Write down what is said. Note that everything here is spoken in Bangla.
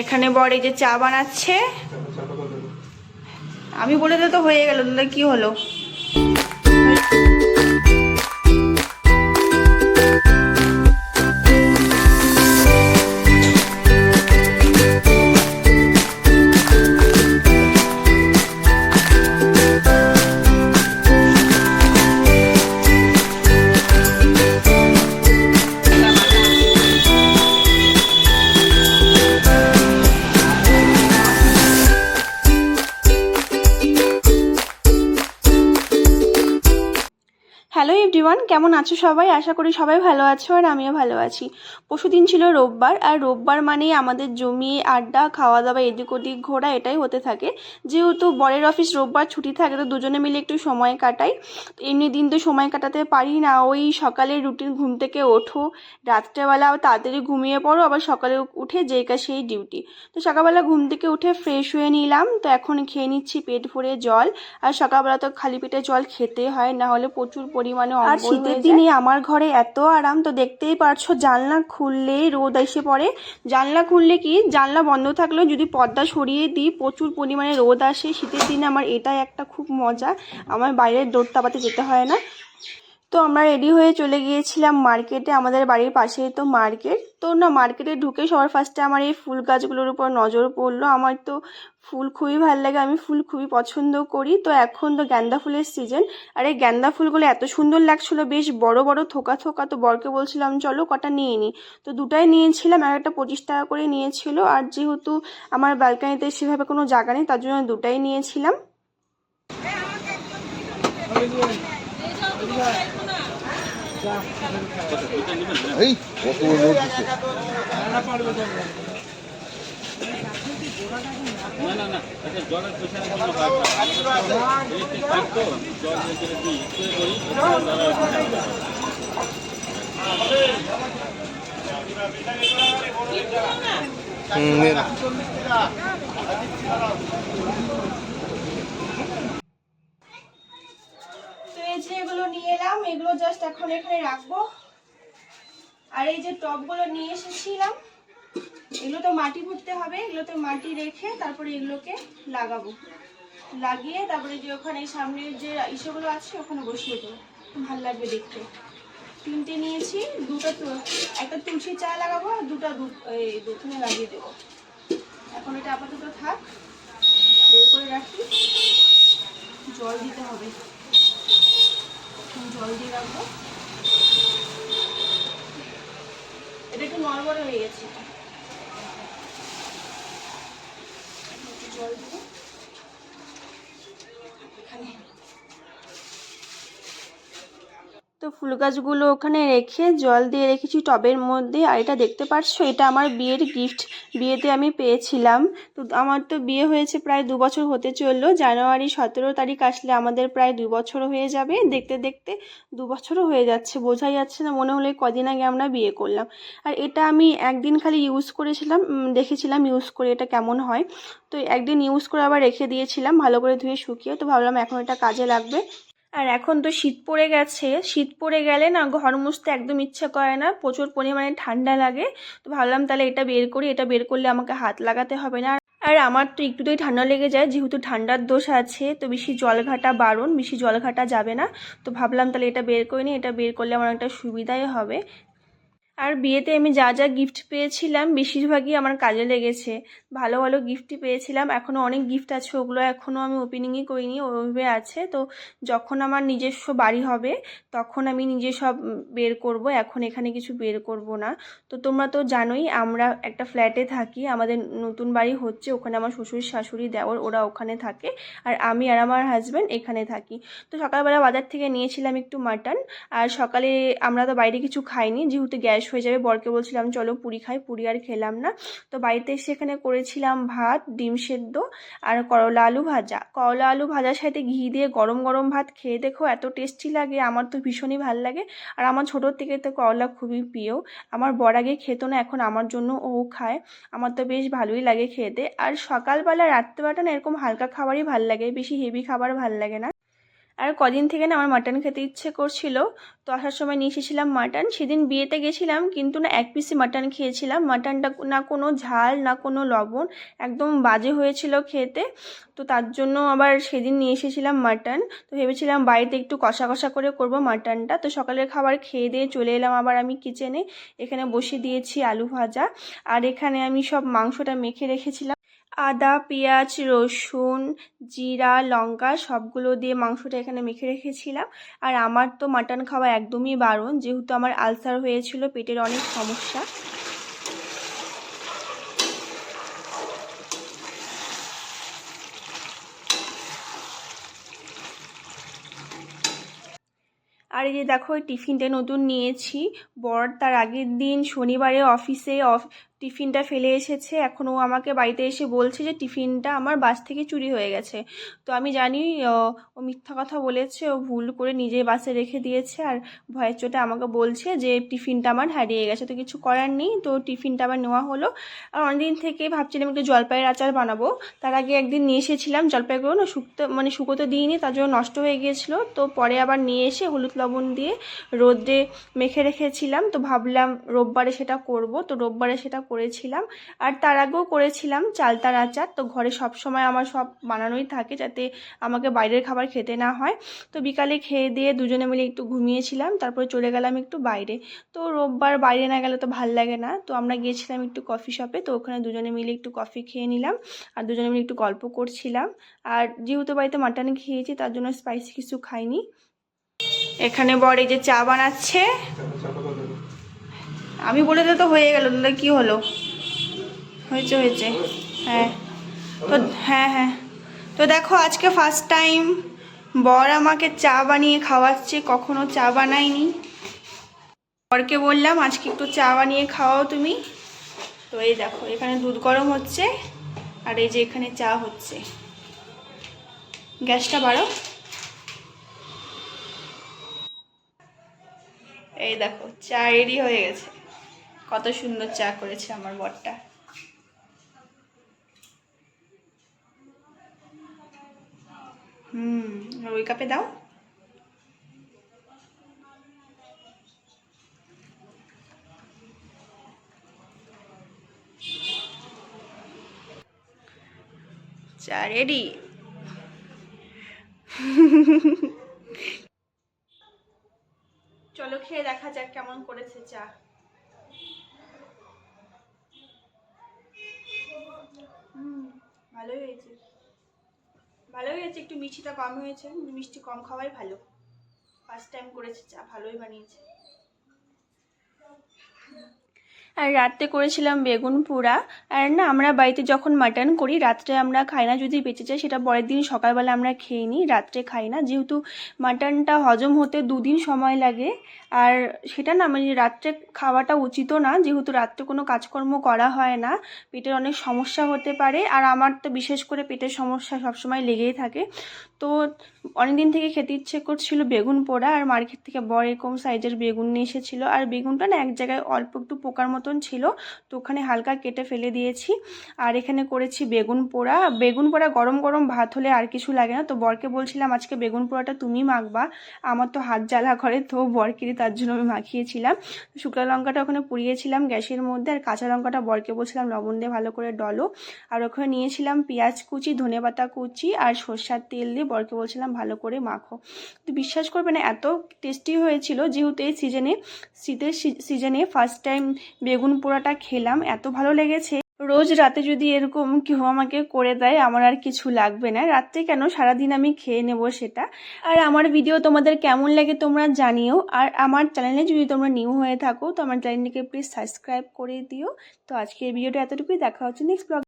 এখানে বড় যে চা বানাচ্ছে। আমি বলে তো হয়ে গেল তাহলে কি হলো? এভরিওয়ান কেমন আছো সবাই? আশা করি সবাই ভালো আছো আর আমিও ভালো আছি। পরশুদিন ছিল রোববার, আর রোববার মানেই আমাদের জমিয়ে আড্ডা খাওয়া দাওয়া এদিক ওদিক ঘোরা এটাই হতে থাকে। যেহেতু বরের অফিস রোববার ছুটি থাকে, তো দুজনে মিলে একটু সময় কাটাই। এমনি দিন তো সময় কাটাতে পারি না। ওই সকালে রুটিন ঘুম থেকে ওঠো, রাত্রেবেলা তাড়াতাড়ি ঘুমিয়ে পড়ো, আবার সকালে উঠে যেই কাজ সেই ডিউটি তো সকালবেলা ঘুম থেকে উঠে ফ্রেশ হয়ে নিলাম। তো এখন খেয়ে নিচ্ছি পেট ভরে জল। আর সকালবেলা তো খালি পেটে জল খেতে হয়, না হলে প্রচুর পরিমাণে আর শীতের দিনে আমার ঘরে এত আরাম তো দেখতেই পারছ জানলা খুললে রোদ এসে পড়ে। জানলা খুললে কি? জানলা বন্ধ থাকলেও যদি পর্দা সরিয়ে দিই প্রচুর পরিমাণে রোদ আসে। শীতের দিনে আমার এটাই একটা খুব মজা। আমার বাইরের দৌড় তাপাতে যেতে হয় না। তো আমরা রেডি হয়ে চলে গিয়েছিলাম মার্কেটে আমাদের বাড়ির পাশেই তো মার্কেট তো না মার্কেটে ঢুকে সবার ফার্স্টে আমার এই ফুল গাছগুলোর উপর নজর পড়ল। আমার তো ফুল খুবই ভালো লাগে, আমি ফুল খুবই পছন্দ করি। তো এখন তো গ্যান্দা ফুলের সিজন আর এই গ্যান্দা ফুলগুলো এত সুন্দর লাগছিল, বেশ বড় বড়, থোকা থোকা। তো বরকে বলছিলাম, চলো কটা নিয়ে নিই তো দুটাই নিয়েছিলাম আর একটা পঁচিশ টাকা করে নিয়েছিল। আর যেহেতু আমার ব্যালকানিতে সেভাবে কোনো জায়গা নেই, তার জন্য দুটাই নিয়েছিলাম। এই কত লোক দিচ্ছে হুম নে না। তো এই যে এলাম এগুলো জাস্ট এখন এখানে রাখব। আর এই যে টবগুলো নিয়ে এসেছিলাম, এগুলো তো মাটি ভরতে হবে এগুলোতে মাটি রেখে তারপরে এগুলোকে লাগাবো। লাগিয়ে তারপরে যে ওখানে সামনের যে ইসেগুলো আছে, ওখানে বসিয়ে দেবো। ভালো লাগবে দেখতে। তিনটে নিয়েছি, দুটো একটা তুলসী চা লাগাবো আর দুটো দু- এই দুখানে লাগিয়ে দেবো। এখন এটা আপাতত থাক, বের করে রাখি। জল দিতে হবে। এখন জল দিয়ে রাখব। এটা একটু নড়বড়ে হয়ে গেছে। একটু জল দিয়ে তো ফুল গাছগুলো ওখানে রেখে জল দিয়ে রেখেছি টবের মধ্যে। আর এটা দেখতে পাচ্ছ এটা আমার বিয়ের গিফট বিয়েতে আমি পেয়েছিলাম। তো আমার তো বিয়ে হয়েছে প্রায় দু বছর হতে চলল। জানুয়ারি সতেরো তারিখ আসলে আমাদের প্রায় দু বছর হয়ে যাবে। দেখতে দেখতে দু বছরও হয়ে যাচ্ছে, বোঝাই যাচ্ছে না মনে হলে কদিন আগে আমরা বিয়ে করলাম। আর এটা আমি একদিন খালি ইউজ করেছিলাম দেখেছিলাম ইউজ করে এটা কেমন হয়। তো একদিন ইউজ করে আবার রেখে দিয়েছিলাম, ভালো করে ধুয়ে শুকিয়ে। তো ভাবলাম এখন এটা কাজে লাগবে। আর এখন তো শীত পড়ে গেছে। শীত পড়ে গেলে না ঘর মুছতে একদম ইচ্ছা করে না। প্রচুর পরিমাণে ঠান্ডা লাগে। তো ভাবলাম তাহলে এটা বের করি। এটা বের করলে আমাকে হাত লাগাতে হবে না। আর আমার তো একটুতেই ঠান্ডা লেগে যায়। যেহেতু ঠান্ডার দোষ আছে, তো বেশি জল ঘাটা বারণ, বেশি জল ঘাটা যাবে না। তো ভাবলাম তাহলে এটা বের করে নিই এটা বের করলে আমার একটা সুবিধাই হবে। আর বিয়েতে আমি যা যা গিফট পেয়েছিলাম, বেশিরভাগই আমার কাজে লেগেছে। ভালো ভালো গিফটই পেয়েছিলাম। এখনও অনেক গিফট আছে, ওগুলো এখনও আমি ওপেনিংই করিনি ওইভাবে আছে। তো যখন আমার নিজস্ব বাড়ি হবে, তখন আমি নিজে সব বের করব, এখন এখানে কিছু বের করব না। তো তোমরা তো জানোই, আমরা একটা ফ্ল্যাটে থাকি, আমাদের নতুন বাড়ি হচ্ছে, ওখানে আমার শ্বশুর, শাশুড়ি, দেওর, ওরা ওখানে থাকে, আর আমি আর আমার হাজব্যান্ড এখানে থাকি। তো সকালবেলা বাজার থেকে নিয়েছিলাম একটু মাটন আর সকালে আমরা তো বাইরে কিছু খাইনি, যেহেতু গ্যাস হয়ে যাবে। বরকে বলছিলাম, চলো পুরি খাই, পুরি আর খেলাম না। তো বাড়িতে এসে এখানে করেছিলাম ভাত, ডিম সেদ্ধ আর করলা আলু ভাজা। করলা আলু ভাজার সাথে ঘি দিয়ে গরম গরম ভাত খেয়ে দেখো এত টেস্টি লাগে, আমার তো ভীষণই ভালো লাগে। আর আমার ছোটোর থেকে তো করলা খুবই প্রিয়। আমার বর আগে খেত না, এখন আমার জন্য ও খায়। আমার তো বেশ ভালোই লাগে খেতে। আর সকালবেলা রাত্রেবেলা না এরকম হালকা খাবারই ভালো লাগে, বেশি হেভি খাবার ভালো লাগে না। আর কদিন থেকে না আমার মাটন খেতে ইচ্ছে করছিল, তো আসার সময় নিয়ে এসেছিলাম মাটন। সেদিন বিয়েতে গেছিলাম, কিন্তু না এক পিসি মাটন খেয়েছিলাম। মাটনটা না কোনো ঝাল, না কোনো লবণ, একদম বাজে হয়েছিল খেতে। তো তার জন্য আবার সেদিন নিয়ে এসেছিলাম মাটন। তো ভেবেছিলাম বাড়িতে একটু কষা কষা করে করব মাটনটা। তো সকালের খাবার খেয়ে দিয়ে চলে এলাম আবার আমি কিচেনে এখানে বসিয়ে দিয়েছি আলু ভাজা। আর এখানে আমি সব মাংসটা মেখে রেখেছিলাম। আদা, পেঁয়াজ, রসুন, জিরা, লঙ্কা সবগুলো দিয়ে মাংসটা এখানে মেখে রেখেছিলাম। আর আমার তো মাটন খাওয়া একদমই বারণ, যেহেতু আমার আলসার হয়েছিল, পেটের অনেক সমস্যা। আর এই যে দেখো টিফিনটা নতুন নিয়েছি। বর তার আগের দিন শনিবারে অফিসে অফ টিফিনটা ফেলে এসেছে। এখন ও আমাকে বাড়িতে এসে বলছে যে টিফিনটা আমার বাস থেকে চুরি হয়ে গেছে। তো আমি জানি, ও মিথ্যা কথা বলেছে, ও ভুল করে নিজে বাসে রেখে দিয়েছে আর ভয়ের চোটে আমাকে বলছে যে টিফিনটা আমার হারিয়ে গেছে। তো কিছু করার নেই, তো টিফিনটা আবার নেওয়া হলো। আর অনেকদিন থেকে ভাবছিলাম একটু জলপাইয়ের আচার বানাবো। তার আগে একদিন নিয়ে এসেছিলাম, জলপাইগুলো না শুকতে মানে শুকোতে দিইনি, তার জন্য নষ্ট হয়ে গিয়েছিল। তো পরে আবার নিয়ে এসে হলুদ লবণ দিয়ে রোদে মেখে রেখেছিলাম। তো ভাবলাম রোববারে সেটা করব। তো রোববারে সেটা করেছিলাম। আর তার আগেও করেছিলাম চালতার আচার তো ঘরে সব সময় আমার সব বানানোই থাকে যাতে আমাকে বাইরের খাবার খেতে না হয়। তো বিকালে খেয়ে দিয়ে দুজনে মিলে একটু ঘুমিয়েছিলাম, তারপরে চলে গেলাম একটু বাইরে। তো রোববার বাইরে না গেলে তো ভালো লাগে না। তো আমরা গিয়েছিলাম একটু কফি শপে, তো ওখানে দুজনে মিলে একটু কফি খেয়ে নিলাম আর দুজনে মিলে একটু গল্প করছিলাম। আর যেহেতু বাড়িতে মাটন খেয়েছি, তার জন্য স্পাইসি কিছু খাইনি। এখানে বর এই যে চা বানাচ্ছে। আমি বলে দিলে তো হয়ে গেল, তাহলে কি হলো? হয়েছে হয়েছে। হ্যাঁ। তো হ্যাঁ হ্যাঁ। তো দেখো, আজকে ফার্স্ট টাইম বর আমাকে চা বানিয়ে খাওয়াচ্ছে, কখনো চা বানায়নি। বরকে বললাম, আজকে একটু চা বানিয়ে খাওয়াও তুমি। তো এই দেখো, এখানে দুধ গরম হচ্ছে, আর এই যে এখানে চা হচ্ছে। গ্যাসটা বাড়ো। এই দেখো, চা রেডি হয়ে গেছে। কত সুন্দর চা করেছে আমার বরটা। হুম, ওই কাপে দাও। চা রেডি। চলো খেয়ে দেখা যাক কেমন করেছে চা। হুম, ভালোই হয়েছে। ভালোই হয়েছে, একটু মিষ্টিটা কম হয়েছে, মিষ্টি কম খাওয়াই ভালো। ফার্স্ট টাইম করেছে, চা ভালোই বানিয়েছে। আর রাত্রে করেছিলাম বেগুন পোড়া। আর না, আমরা বাড়িতে যখন মাটন করি, রাত্রে আমরা খাই না, যদি বেঁচে যায় সেটা পরের দিন সকালবেলা আমরা খেয়ে নিই, রাত্রে খাই না। যেহেতু মাটনটা হজম হতে দুদিন সময় লাগে, আর সেটা না মানে রাত্রে খাওয়াটা উচিতও না, যেহেতু রাত্রে কোনো কাজকর্ম করা হয় না, পেটের অনেক সমস্যা হতে পারে। আর আমার তো বিশেষ করে পেটের সমস্যা সবসময় লেগেই থাকে। তো অনেকদিন থেকে খেতে ইচ্ছে করছিল বেগুন পোড়া, আর মার্কেট থেকে বড় এরকম সাইজের বেগুন নিয়ে এসেছিল। আর বেগুনটা না, এক জায়গায় অল্প একটু পোকার মতন ছিল। তো ওখানে হালকা কেটে ফেলে দিয়েছি। আর এখানে করেছি বেগুন পোড়া। বেগুন পোড়া গরম গরম ভাত হলে আর কিছু লাগে না। তো বরকে বলছিলাম, আজকে বেগুন পোড়াটা তুমি মাখবা। আমার তো হাত জ্বালা করে। তো বরকে তার জন্য আমি মাখিয়েছিলাম। শুকনো লঙ্কাটা ওখানে পুড়িয়েছিলাম গ্যাসের মধ্যে। আর কাঁচা লঙ্কাটা বরকে বলছিলাম, লবণ দিয়ে ভালো করে ডলো। আর ওখানে নিয়েছিলাম পেঁয়াজ কুচি ধনেপাতা কুচি আর সর্ষার তেল দিয়ে বরকে বলছিলাম, ভালো করে মাখো। তো বিশ্বাস করবে না, এত টেস্টি হয়েছিল। যেহেতু এই সিজনে শীতের সিজনে ফার্স্ট টাইম বেগুন পোড়াটা খেলাম, এত ভালো লেগেছে। রোজ রাতে যদি এরকম কেউ আমাকে করে দেয়, আমার আর কিছু লাগবে না। রাত্রে কেন? সারাদিন আমি খেয়ে নেব সেটা। আর আমার ভিডিও তোমাদের কেমন লাগে তোমরা জানিও। আর আমার চ্যানেলে যদি তোমরা নিউ হয়ে থাকো, তো আমার চ্যানেলটিকে প্লিজ সাবস্ক্রাইব করে দিও। তো আজকে এই ভিডিওটা এতটুকুই। দেখা হচ্ছে নেক্সট ব্লগ